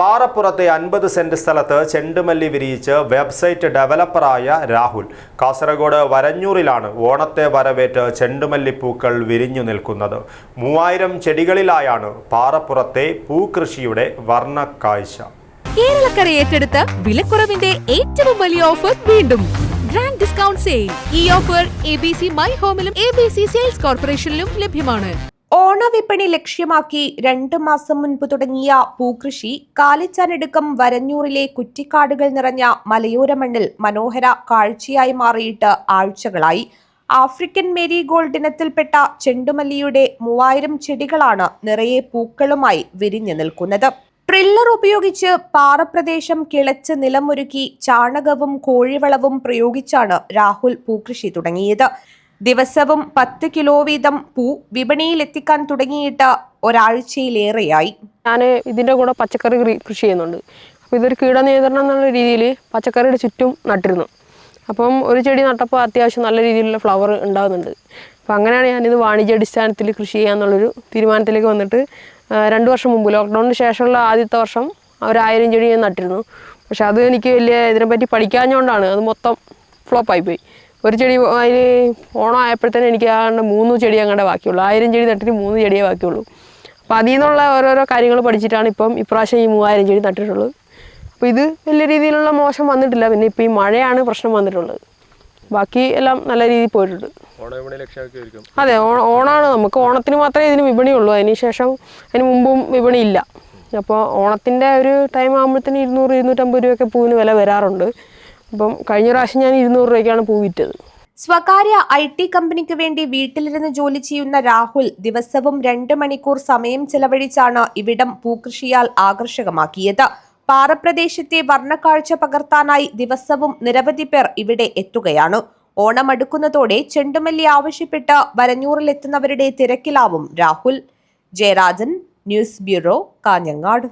പാറപ്പുറത്തെ അൻപത് സെന്റ് സ്ഥലത്ത് ചെണ്ടുമല്ലി വിരിയിച്ച് വെബ്സൈറ്റ് ഡെവലപ്പറായ രാഹുൽ. കാസർഗോഡ് വരഞ്ഞൂറിലാണ് ഓണത്തെ വരവേറ്റ് ചെണ്ടുമല്ലി പൂക്കൾ വിരിഞ്ഞു നിൽക്കുന്നത്. മൂവായിരം ചെടികളിലായാണ് പാറപ്പുറത്തെ പൂക്കൃഷിയുടെ വർണക്കാഴ്ച. കേരളക്കര ഏറ്റെടുത്ത വിലക്കുറവിന്റെ ഏറ്റവും വലിയ ഓഫർ വീണ്ടും. Grand discount sale. ഈ offer A B C my ഹോമിലും A B C sales കോർപ്പറേഷനിലും ലഭ്യമാണ്. ഓണവിപണി ലക്ഷ്യമാക്കി രണ്ട് മാസം മുൻപ് തുടങ്ങിയ പൂകൃഷി കാലിച്ചാനടുക്കം വരഞ്ഞൂറിലെ കുറ്റിക്കാടുകൾ നിറഞ്ഞ മലയോര മണ്ണിൽ മനോഹര കാഴ്ചയായി മാറിയിട്ട് ആഴ്ചകളായി. ആഫ്രിക്കൻ മേരി ഗോൾഡ് ഇനത്തിൽപ്പെട്ട ചെണ്ടുമല്ലിയുടെ മൂവായിരം ചെടികളാണ് നിറയെ പൂക്കളുമായി വിരിഞ്ഞു നിൽക്കുന്നത്. ട്രില്ലർ ഉപയോഗിച്ച് പാറപ്രദേശം കിളച്ച് നിലമൊരുക്കി ചാണകവും കോഴിവളവും പ്രയോഗിച്ചാണ് രാഹുൽ പൂകൃഷി തുടങ്ങിയത്. ദിവസവും പത്ത് കിലോ വീതം പൂ വിപണിയിൽ എത്തിക്കാൻ തുടങ്ങിയിട്ട് ഒരാഴ്ചയിലേറെയായി. ഞാൻ ഇതിന്റെ കൂടെ പച്ചക്കറി കൃഷി ചെയ്യുന്നുണ്ട്. അപ്പോൾ ഇതൊരു കീടനിയന്ത്രണം എന്നുള്ള രീതിയിൽ പച്ചക്കറിയുടെ ചുറ്റും നട്ടിരുന്നു. അപ്പം ഒരു ചെടി നട്ടപ്പോൾ അത്യാവശ്യം നല്ല രീതിയിലുള്ള ഫ്ലവർ ഉണ്ടാകുന്നുണ്ട്. അപ്പോൾ അങ്ങനെയാണ് ഞാനിത് വാണിജ്യാടിസ്ഥാനത്തിൽ കൃഷി ചെയ്യാന്നുള്ളൊരു തീരുമാനത്തിലേക്ക് വന്നിട്ട് രണ്ട് വർഷം മുമ്പ് ലോക്ക്ഡൗണിന് ശേഷമുള്ള ആദ്യത്തെ വർഷം ഒരായിരം ചെടി ഞാൻ നട്ടിരുന്നു. പക്ഷെ അത് എനിക്ക് വലിയ ഇതിനെപ്പറ്റി പഠിക്കാഞ്ഞുകൊണ്ടാണ് അത് മൊത്തം ഫ്ലോപ്പായിപ്പോയി ഒരു ചെടി അതിന് ഓണം ആയപ്പോഴത്തേനും എനിക്ക് ആണ്ട് മൂന്ന് ചെടി അങ്ങോട്ട് ബാക്കിയുള്ളൂ. ആയിരം ചെടി നട്ടിട്ട് മൂന്ന് ചെടിയേ ബാക്കിയുള്ളൂ. അപ്പോൾ അതിൽ നിന്നുള്ള ഓരോരോ കാര്യങ്ങൾ പഠിച്ചിട്ടാണ് ഇപ്പം ഇപ്രാവശ്യം ഈ മൂവായിരം ചെടി നട്ടിട്ടുള്ളത്. അപ്പോൾ ഇത് വലിയ രീതിയിലുള്ള മോശം വന്നിട്ടില്ല. പിന്നെ ഇപ്പോൾ ഈ മഴയാണ് പ്രശ്നം വന്നിട്ടുള്ളത്. ബാക്കി എല്ലാം നല്ല രീതിയിൽ പോയിട്ടുണ്ട്. അതെ ഓണമാണ് ഓണാണ്. നമുക്ക് ഓണത്തിന് മാത്രമേ ഇതിന് വിപണിയുള്ളൂ അതിന് ശേഷം അതിന് മുമ്പും വിപണി ഇല്ല. അപ്പോൾ ഓണത്തിന്റെ ഒരു ടൈം ആകുമ്പോഴത്തേന് ഇരുന്നൂറ് ഇരുന്നൂറ്റമ്പത് രൂപയൊക്കെ പൂവിന് വില വരാറുണ്ട്. അപ്പം കഴിഞ്ഞ പ്രാവശ്യം ഞാൻ ഇരുന്നൂറ് രൂപയ്ക്കാണ് പൂ വിറ്റത്. സ്വകാര്യ ഐ ടി കമ്പനിക്ക് വേണ്ടി വീട്ടിലിരുന്ന് ജോലി ചെയ്യുന്ന രാഹുൽ ദിവസവും രണ്ട് മണിക്കൂർ സമയം ചെലവഴിച്ചാണ് ഇവിടം പൂകൃഷിയാൽ ആകർഷകമാക്കിയത്. പാറപ്രദേശത്തെ വർണക്കാഴ്ച പകർത്താനായി ദിവസവും നിരവധി പേർ ഇവിടെ എത്തുകയാണ്. ഓണം അടുക്കുന്നതോടെ ചെണ്ടുമല്ലി ആവശ്യപ്പെട്ട് വരഞ്ഞൂറിലെത്തുന്നവരുടെ തിരക്കിലാവും Rahul. Jayarajan news bureau Kanhangad.